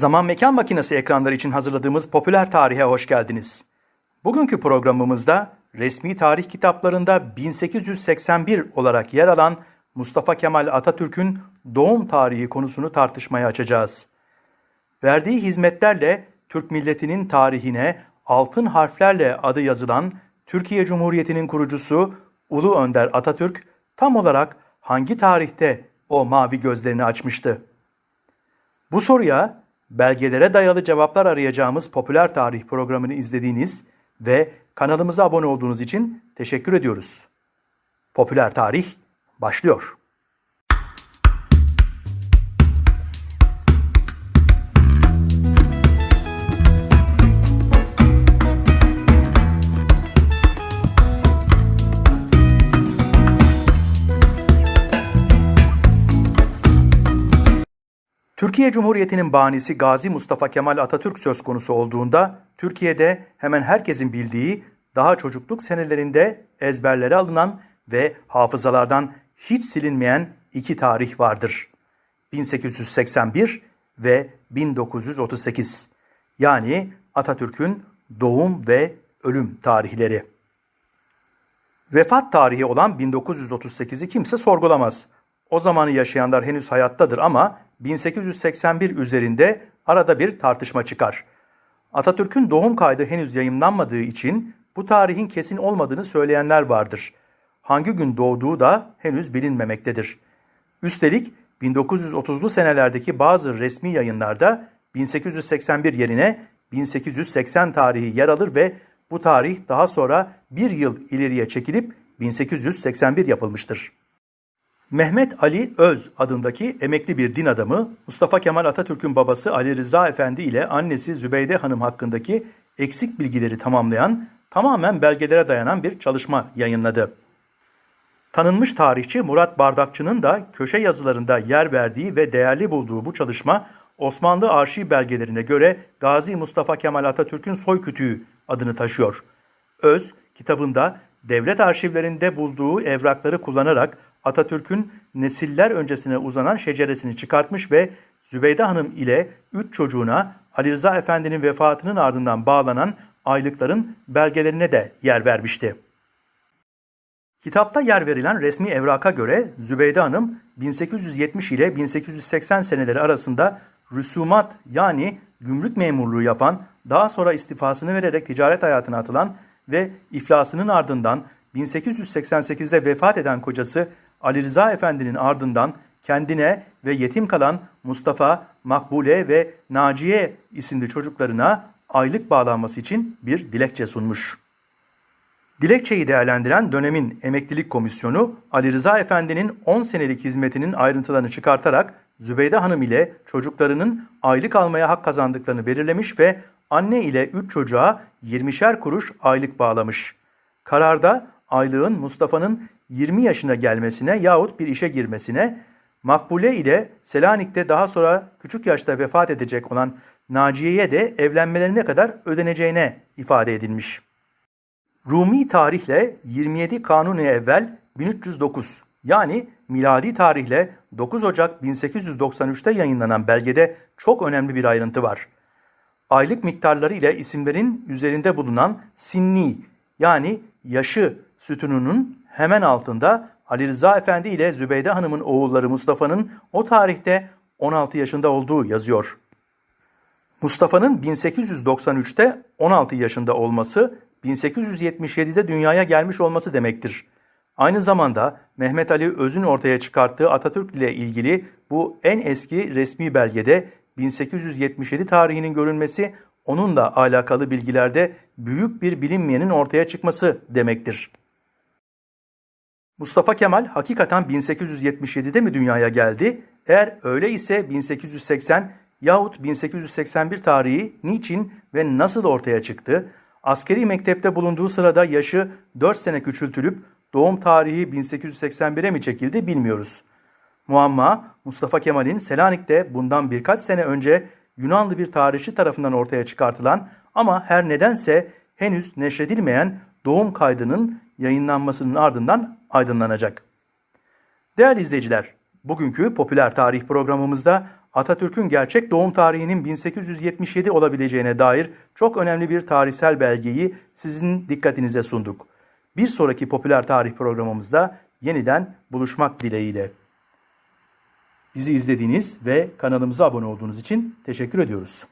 Zaman Mekan Makinesi ekranları için hazırladığımız popüler tarihe hoş geldiniz. Bugünkü programımızda resmi tarih kitaplarında 1881 olarak yer alan Mustafa Kemal Atatürk'ün doğum tarihi konusunu tartışmaya açacağız. Verdiği hizmetlerle Türk milletinin tarihine altın harflerle adı yazılan Türkiye Cumhuriyeti'nin kurucusu Ulu Önder Atatürk tam olarak hangi tarihte o mavi gözlerini açmıştı? Bu soruya belgelere dayalı cevaplar arayacağımız popüler tarih programını izlediğiniz ve kanalımıza abone olduğunuz için teşekkür ediyoruz. Popüler tarih başlıyor. Türkiye Cumhuriyeti'nin banisi Gazi Mustafa Kemal Atatürk söz konusu olduğunda Türkiye'de hemen herkesin bildiği daha çocukluk senelerinde ezberlere alınan ve hafızalardan hiç silinmeyen iki tarih vardır. 1881 ve 1938. Yani Atatürk'ün doğum ve ölüm tarihleri. Vefat tarihi olan 1938'i kimse sorgulamaz. O zamanı yaşayanlar henüz hayattadır ama 1881 üzerinde arada bir tartışma çıkar. Atatürk'ün doğum kaydı henüz yayımlanmadığı için bu tarihin kesin olmadığını söyleyenler vardır. Hangi gün doğduğu da henüz bilinmemektedir. Üstelik 1930'lu senelerdeki bazı resmi yayınlarda 1881 yerine 1880 tarihi yer alır ve bu tarih daha sonra bir yıl ileriye çekilip 1881 yapılmıştır. Mehmet Ali Öz adındaki emekli bir din adamı Mustafa Kemal Atatürk'ün babası Ali Rıza Efendi ile annesi Zübeyde Hanım hakkındaki eksik bilgileri tamamlayan tamamen belgelere dayanan bir çalışma yayınladı. Tanınmış tarihçi Murat Bardakçı'nın da köşe yazılarında yer verdiği ve değerli bulduğu bu çalışma Osmanlı arşiv belgelerine göre Gazi Mustafa Kemal Atatürk'ün soykütüğü adını taşıyor. Öz kitabında devlet arşivlerinde bulduğu evrakları kullanarak Atatürk'ün nesiller öncesine uzanan şeceresini çıkartmış ve Zübeyde Hanım ile üç çocuğuna Ali Rıza Efendi'nin vefatının ardından bağlanan aylıkların belgelerine de yer vermişti. Kitapta yer verilen resmi evraka göre Zübeyde Hanım 1870 ile 1880 seneleri arasında rüsumat yani gümrük memurluğu yapan, daha sonra istifasını vererek ticaret hayatına atılan ve iflasının ardından 1888'de vefat eden kocası Ali Rıza Efendi'nin ardından kendine ve yetim kalan Mustafa, Makbule ve Naciye isimli çocuklarına aylık bağlanması için bir dilekçe sunmuş. Dilekçeyi değerlendiren dönemin emeklilik komisyonu Ali Rıza Efendi'nin 10 senelik hizmetinin ayrıntılarını çıkartarak Zübeyde Hanım ile çocuklarının aylık almaya hak kazandıklarını belirlemiş ve anne ile 3 çocuğa 20'şer kuruş aylık bağlamış. Kararda aylığın Mustafa'nın 20 yaşına gelmesine yahut bir işe girmesine, Makbule ile Selanik'te daha sonra küçük yaşta vefat edecek olan Naciye'ye de evlenmelerine kadar ödeneceğine ifade edilmiş. Rumi tarihle 27 Kanuni evvel 1309 yani miladi tarihle 9 Ocak 1893'te yayınlanan belgede çok önemli bir ayrıntı var. Aylık miktarları ile isimlerin üzerinde bulunan sinni yani yaşı sütununun hemen altında Ali Rıza Efendi ile Zübeyde Hanım'ın oğulları Mustafa'nın o tarihte 16 yaşında olduğu yazıyor. Mustafa'nın 1893'te 16 yaşında olması 1877'de dünyaya gelmiş olması demektir. Aynı zamanda Mehmet Ali Öz'ün ortaya çıkarttığı Atatürk ile ilgili bu en eski resmi belgede 1877 tarihinin görülmesi onunla alakalı bilgilerde büyük bir bilinmeyenin ortaya çıkması demektir. Mustafa Kemal hakikaten 1877'de mi dünyaya geldi? Eğer öyle ise 1880 yahut 1881 tarihi niçin ve nasıl ortaya çıktı? Askeri mektepte bulunduğu sırada yaşı 4 sene küçültülüp doğum tarihi 1881'e mi çekildi bilmiyoruz. Muamma Mustafa Kemal'in Selanik'te bundan birkaç sene önce Yunanlı bir tarihçi tarafından ortaya çıkartılan ama her nedense henüz neşredilmeyen doğum kaydının yayınlanmasının ardından aydınlanacak. Değerli izleyiciler, bugünkü popüler tarih programımızda Atatürk'ün gerçek doğum tarihinin 1877 olabileceğine dair çok önemli bir tarihsel belgeyi sizin dikkatinize sunduk. Bir sonraki popüler tarih programımızda yeniden buluşmak dileğiyle. Bizi izlediğiniz ve kanalımıza abone olduğunuz için teşekkür ediyoruz.